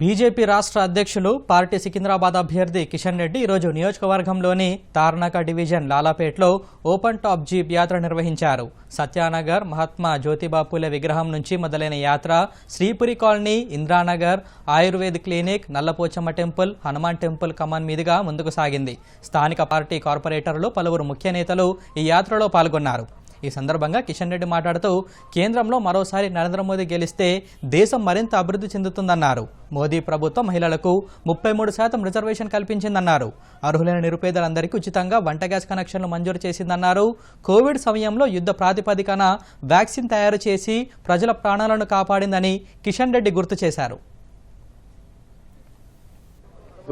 BJP రాష్ట్ర అధ్యక్షులు party Secunderabad అభ్యర్థి కిషన్ రెడ్డి ఈరోజు నియోజకవర్గంలోని తార్నాక డివిజన్ లాలాపేట్లో ఓపెన్ టాప్ జీప్ యాత్ర నిర్వహించారు. సత్యానగర్ మహాత్మా జ్యోతిబాపుల విగ్రహం నుంచి మొదలైన యాత్ర Shripuri colony Indranagar Ayurved clinic Nallapochamma temple Hanuman temple Kaman మీదుగా ముందుకు సాగింది. స్థానిక పార్టీ కార్పొరేటర్లు పలువురు ముఖ్య నేతలు ఈ యాత్రలో పాల్గొన్నారు. ఈ సందర్భంగా కిషన్ రెడ్డి మాట్లాడుతూ కేంద్రంలో మరోసారి నరేంద్ర మోదీ గెలిస్తే దేశం మరింత అభివృద్ధి చెందుతుందన్నారు. మోదీ ప్రభుత్వం మహిళలకు ముప్పై మూడు శాతం రిజర్వేషన్ కల్పించిందన్నారు. అర్హులైన నిరుపేదలందరికీ ఉచితంగా వంట గ్యాస్ కనెక్షన్లు మంజూరు చేసిందన్నారు. కోవిడ్ సమయంలో యుద్ధ ప్రాతిపదికన వ్యాక్సిన్ తయారు చేసి ప్రజల ప్రాణాలను కాపాడిందని కిషన్ రెడ్డి గుర్తు చేశారు.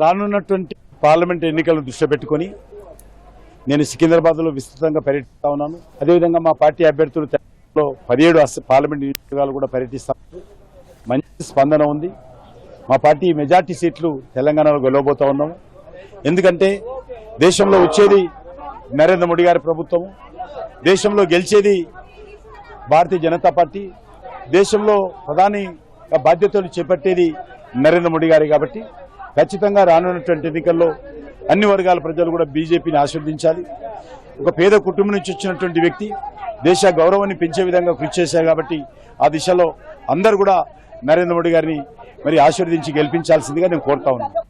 రానున్నటువంటి పార్లమెంట్ ఎన్నికలను దృష్టి పెట్టుకొని నేను సికింద్రాబాద్లో విస్తృతంగా పర్యటిస్తా ఉన్నాను. అదేవిధంగా మా పార్టీ అభ్యర్థులు తెలంగాణలో పదిహేడు పార్లమెంట్ నియోజకవర్గాలు కూడా పర్యటిస్తారు మంచి స్పందన ఉంది. మా పార్టీ మెజార్టీ సీట్లు తెలంగాణలో గెలవబోతా ఉన్నాము. ఎందుకంటే దేశంలో వచ్చేది నరేంద్ర మోడీ గారి ప్రభుత్వము. దేశంలో గెలిచేది భారతీయ జనతా పార్టీ. దేశంలో ప్రధాని బాధ్యతలు చేపట్టేది నరేంద్ర మోడీ గారి కాబట్టి ఖచ్చితంగా రానున్నటువంటి ఎన్నికల్లో అన్ని వర్గాల ప్రజలు కూడా బీజేపీని ఆశీర్వదించాలి. ఒక పేద కుటుంబం నుంచి వచ్చినటువంటి వ్యక్తి దేశ గౌరవాన్ని పెంచే విధంగా కృషి చేశారు కాబట్టి ఆ దిశలో అందరూ కూడా నరేంద్ర మోడీ గారిని మరి ఆశీర్వదించి గెలిపించాల్సిందిగా నేను కోరుతా ఉన్నాను.